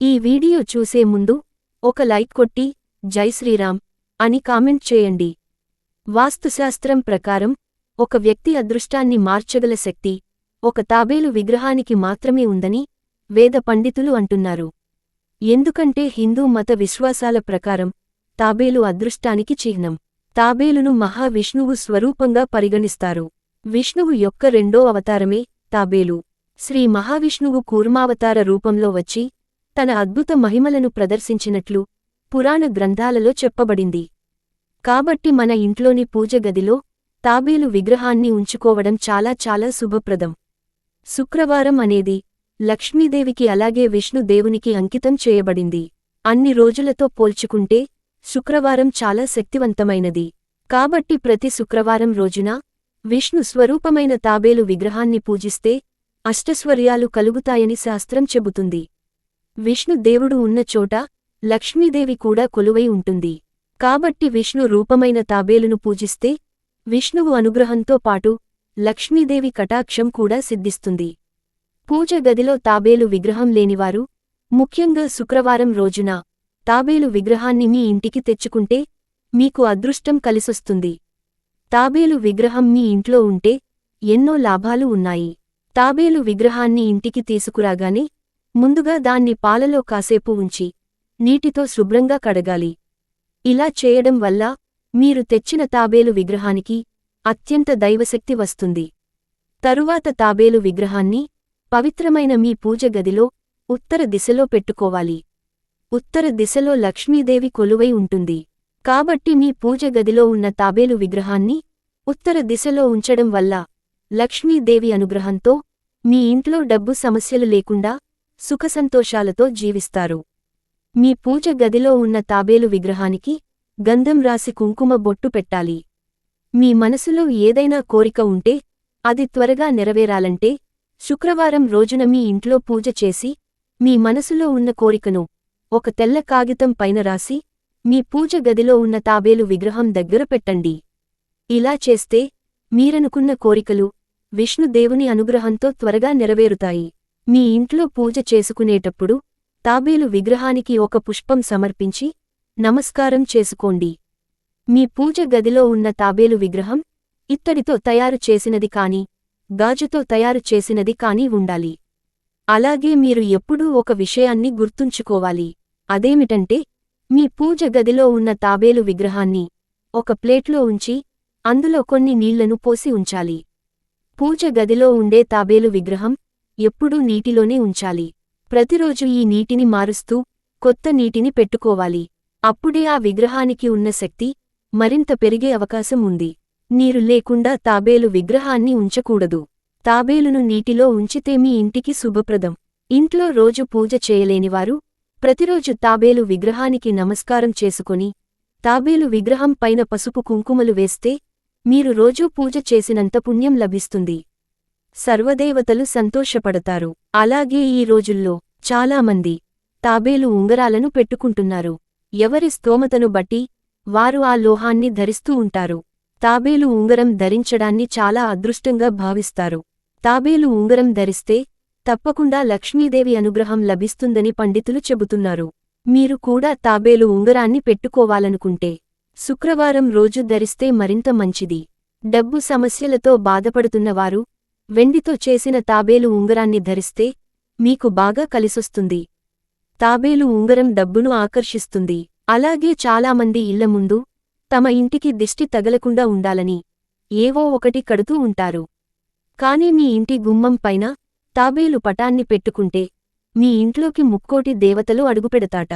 ఈ వీడియో చూసే ముందు ఒక లైక్ కొట్టి జై శ్రీరామ్ అని కామెంట్ చేయండి. వాస్తుశాస్త్రం ప్రకారం ఒక వ్యక్తి అదృష్టాన్ని మార్చగల శక్తి ఒక తాబేలు విగ్రహానికి మాత్రమే ఉందని వేద పండితులు అంటున్నారు. ఎందుకంటే హిందూ మత విశ్వాసాల ప్రకారం తాబేలు అదృష్టానికి చిహ్నం. తాబేలును మహావిష్ణువు స్వరూపంగా పరిగణిస్తారు. విష్ణువు యొక్క రెండో అవతారమే తాబేలు. శ్రీ మహావిష్ణువు కూర్మావతార రూపంలో వచ్చి తన అద్భుత మహిమలను ప్రదర్శించినట్లు పురాణ గ్రంథాలలో చెప్పబడింది. కాబట్టి మన ఇంట్లోని పూజగదిలో తాబేలు విగ్రహాన్ని ఉంచుకోవడం చాలా చాలా శుభప్రదం. శుక్రవారం అనేది లక్ష్మీదేవికి అలాగే విష్ణుదేవునికి అంకితం చేయబడింది. అన్ని రోజులతో పోల్చుకుంటే శుక్రవారం చాలా శక్తివంతమైనది. కాబట్టి ప్రతి శుక్రవారం రోజున విష్ణు స్వరూపమైన తాబేలు విగ్రహాన్ని పూజిస్తే అష్టస్వర్యాలు కలుగుతాయని శాస్త్రం చెబుతుంది. విష్ణు దేవుడు ఉన్న చోట లక్ష్మీదేవి కూడా కొలువై ఉంటుంది. కాబట్టి విష్ణు రూపమైన తాబేలును పూజిస్తే విష్ణువు అనుగ్రహంతో పాటు లక్ష్మీదేవి కటాక్షం కూడా సిద్ధిస్తుంది. పూజ గదిలో తాబేలు విగ్రహం లేనివారు ముఖ్యంగా శుక్రవారం రోజున తాబేలు విగ్రహాన్ని మీ ఇంటికి తెచ్చుకుంటే మీకు అదృష్టం కలిసొస్తుంది. తాబేలు విగ్రహం మీ ఇంట్లో ఉంటే ఎన్నో లాభాలు ఉన్నాయి. తాబేలు విగ్రహాన్ని ఇంటికి తీసుకురాగానే ముందుగా దాన్ని పాలలో కాసేపు ఉంచి నీటితో శుభ్రంగా కడగాలి. ఇలా చేయడం వల్ల మీరు తెచ్చిన తాబేలు విగ్రహానికి అత్యంత దైవశక్తి వస్తుంది. తరువాత తాబేలు విగ్రహాన్ని పవిత్రమైన మీ పూజ గదిలో ఉత్తర దిశలో పెట్టుకోవాలి. ఉత్తర దిశలో లక్ష్మీదేవి కొలువై ఉంటుంది. కాబట్టి మీ పూజ గదిలో ఉన్న తాబేలు విగ్రహాన్ని ఉత్తర దిశలో ఉంచడం వల్ల లక్ష్మీదేవి అనుగ్రహంతో మీ ఇంట్లో డబ్బు సమస్యలు లేకుండా సుఖసంతోషాలతో జీవిస్తారు. మీ పూజ గదిలో ఉన్న తాబేలు విగ్రహానికి గంధం రాసి కుంకుమ బొట్టు పెట్టాలి. మీ మనసులో ఏదైనా కోరిక ఉంటే అది త్వరగా నెరవేరాలంటే శుక్రవారం రోజున మీ ఇంట్లో పూజ చేసి మీ మనసులో ఉన్న కోరికను ఒక తెల్ల కాగితం పైన రాసి మీ పూజ గదిలో ఉన్న తాబేలు విగ్రహం దగ్గర పెట్టండి. ఇలా చేస్తే మీరనుకున్న కోరికలు విష్ణుదేవుని అనుగ్రహంతో త్వరగా నెరవేరుతాయి. మీ ఇంట్లో పూజ చేసుకునేటప్పుడు తాబేలు విగ్రహానికి ఒక పుష్పం సమర్పించి నమస్కారం చేసుకోండి. మీ పూజ గదిలో ఉన్న తాబేలు విగ్రహం ఇత్తడితో తయారు చేసినది కాని గాజుతో తయారు చేసినది కాని ఉండాలి. అలాగే మీరు ఎప్పుడూ ఒక విషయాన్ని గుర్తుంచుకోవాలి. అదేమిటంటే మీ పూజ గదిలో ఉన్న తాబేలు విగ్రహాన్ని ఒక ప్లేట్లో ఉంచి అందులో కొన్ని నీళ్ళను పోసి ఉంచాలి. పూజ గదిలో ఉండే తాబేలు విగ్రహం ఎప్పుడూ నీటిలోనే ఉంచాలి. ప్రతిరోజు ఈ నీటిని మారుస్తూ కొత్త నీటిని పెట్టుకోవాలి. అప్పుడే ఆ విగ్రహానికి ఉన్న శక్తి మరింత పెరిగే అవకాశం ఉంది. నీరు లేకుండా తాబేలు విగ్రహాన్ని ఉంచకూడదు. తాబేలును నీటిలో ఉంచితే మీ ఇంటికి శుభప్రదం. ఇంట్లో రోజు పూజ చేయలేనివారు ప్రతిరోజు తాబేలు విగ్రహానికి నమస్కారం చేసుకొని తాబేలు విగ్రహం పైన పసుపు కుంకుమలు వేస్తే మీరు రోజూ పూజ చేసినంత పుణ్యం లభిస్తుంది. సర్వదేవతలు సంతోషపడతారు. అలాగే ఈ రోజుల్లో చాలామంది తాబేలు ఉంగరాలను పెట్టుకుంటున్నారు. ఎవరి స్తోమతను బట్టి వారు ఆ లోహాన్ని ధరిస్తూ ఉంటారు. తాబేలు ఉంగరం ధరించడాన్ని చాలా అదృష్టంగా భావిస్తారు. తాబేలు ఉంగరం ధరిస్తే తప్పకుండా లక్ష్మీదేవి అనుగ్రహం లభిస్తుందని పండితులు చెబుతున్నారు. మీరు కూడా తాబేలు ఉంగరాన్ని పెట్టుకోవాలనుకుంటే శుక్రవారం రోజు ధరిస్తే మరింత మంచిది. డబ్బు సమస్యలతో బాధపడుతున్నవారు వెండితో చేసిన తాబేలు ఉంగరాన్ని ధరిస్తే మీకు బాగా కలిసొస్తుంది. తాబేలు ఉంగరం డబ్బును ఆకర్షిస్తుంది. అలాగే చాలామంది ఇళ్ళ ముందు తమ ఇంటికి దిష్టి తగలకుండా ఉండాలని ఏవో ఒకటి కడుతూ ఉంటారు. కాని మీ ఇంటి గుమ్మం పైన తాబేలు పటాన్ని పెట్టుకుంటే మీ ఇంట్లోకి ముక్కోటి దేవతలు అడుగుపెడతాట.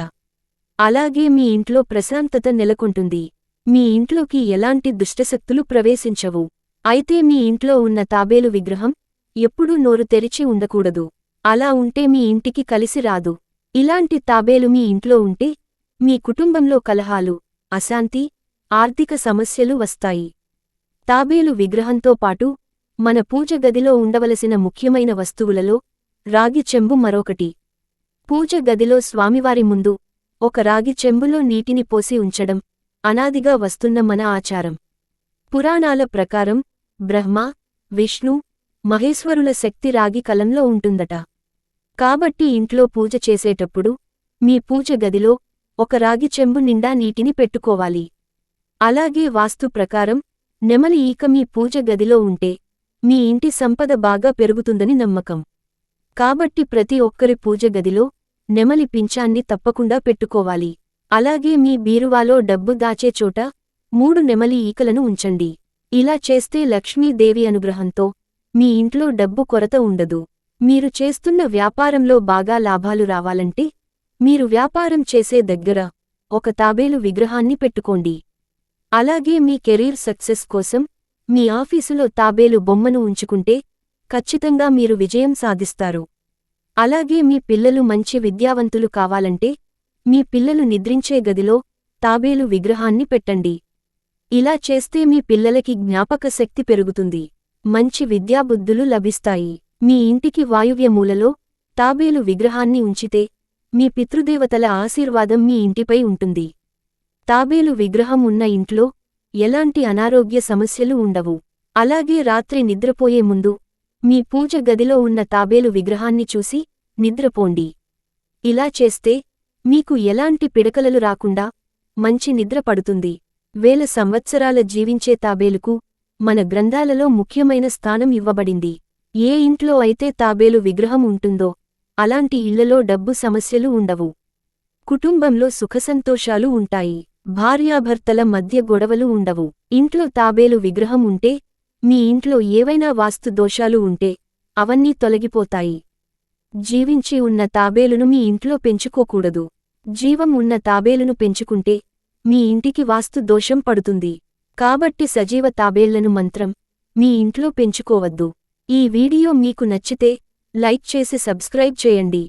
అలాగే మీ ఇంట్లో ప్రశాంతత నెలకొంటుంది. మీ ఇంట్లోకి ఎలాంటి దుష్టశక్తులు ప్రవేశించవు. అయితే మీ ఇంట్లో ఉన్న తాబేలు విగ్రహం ఎప్పుడూ నోరు తెరిచి ఉండకూడదు. అలా ఉంటే మీ ఇంటికి కలిసి రాదు. ఇలాంటి తాబేలు మీ ఇంట్లో ఉంటే మీ కుటుంబంలో కలహాలు అశాంతి ఆర్థిక సమస్యలు వస్తాయి. తాబేలు విగ్రహంతో పాటు మన పూజ గదిలో ఉండవలసిన ముఖ్యమైన వస్తువులలో రాగి చెంబు మరొకటి. పూజ గదిలో స్వామివారి ముందు ఒక రాగి చెంబులో నీటిని పోసి ఉంచడం అనాదిగా వస్తున్న మన ఆచారం. పురాణాల ప్రకారం బ్రహ్మ విష్ణు మహేశ్వరుల శక్తి రాగి కలంలో ఉంటుందట. కాబట్టి ఇంట్లో పూజ చేసేటప్పుడు మీ పూజ గదిలో ఒక రాగి చెంబు నిండా నీటిని పెట్టుకోవాలి. అలాగే వాస్తు ప్రకారం నెమలి ఈక మీ పూజ గదిలో ఉంటే మీ ఇంటి సంపద బాగా పెరుగుతుందని నమ్మకం. కాబట్టి ప్రతి ఒక్కరి పూజ గదిలో నెమలి పింఛాన్ని తప్పకుండా పెట్టుకోవాలి. అలాగే మీ బీరువాలో డబ్బు దాచే చోట మూడు నెమలి ఈకలను ఉంచండి. ఇలా చేస్తే లక్ష్మీదేవి అనుగ్రహంతో మీ ఇంట్లో డబ్బు కొరత ఉండదు. మీరు చేస్తున్న వ్యాపారంలో బాగా లాభాలు రావాలంటే మీరు వ్యాపారం చేసే దగ్గర ఒక తాబేలు విగ్రహాన్ని పెట్టుకోండి. అలాగే మీ కెరీర్ సక్సెస్ కోసం మీ ఆఫీసులో తాబేలు బొమ్మను ఉంచుకుంటే ఖచ్చితంగా మీరు విజయం సాధిస్తారు. అలాగే మీ పిల్లలు మంచి విద్యావంతులు కావాలంటే మీ పిల్లలు నిద్రించే గదిలో తాబేలు విగ్రహాన్ని పెట్టండి. ఇలా చేస్తే మీ పిల్లలకి జ్ఞాపక శక్తి పెరుగుతుంది. మంచి విద్యాబుద్ధులు లభిస్తాయి. మీ ఇంటికి వాయువ్య మూలలో తాబేలు విగ్రహాన్ని ఉంచితే మీ పితృదేవతల ఆశీర్వాదం మీ ఇంటిపై ఉంటుంది. తాబేలు విగ్రహం ఉన్న ఇంట్లో ఎలాంటి అనారోగ్య సమస్యలు ఉండవు. అలాగే రాత్రి నిద్రపోయే ముందు మీ పూజ గదిలో ఉన్న తాబేలు విగ్రహాన్ని చూసి నిద్రపోండి. ఇలా చేస్తే మీకు ఎలాంటి పిడకలలు రాకుండా మంచి నిద్ర పడుతుంది. వేల సంవత్సరాల జీవించే తాబేలుకు మన గ్రంథాలలో ముఖ్యమైన స్థానం ఇవ్వబడింది. ఏ ఇంట్లో అయితే తాబేలు విగ్రహం ఉంటుందో అలాంటి ఇళ్ళలో డబ్బు సమస్యలు ఉండవు. కుటుంబంలో సుఖసంతోషాలు ఉంటాయి. భార్యాభర్తల మధ్య గొడవలు ఉండవు. ఇంట్లో తాబేలు విగ్రహం ఉంటే మీ ఇంట్లో ఏవైనా వాస్తు దోషాలు ఉంటే అవన్నీ తొలగిపోతాయి. జీవించి ఉన్న తాబేలును మీ ఇంట్లో పెంచుకోకూడదు. జీవం ఉన్న తాబేలును పెంచుకుంటే మీ ఇంటికి వాస్తు దోషం పడుతుంది. కాబట్టి సజీవ తాబేళ్ళను మంత్రం మీ ఇంట్లో పెంచుకోవద్దు. ఈ వీడియో మీకు నచ్చితే లైక్ చేసి సబ్స్క్రైబ్ చేయండి.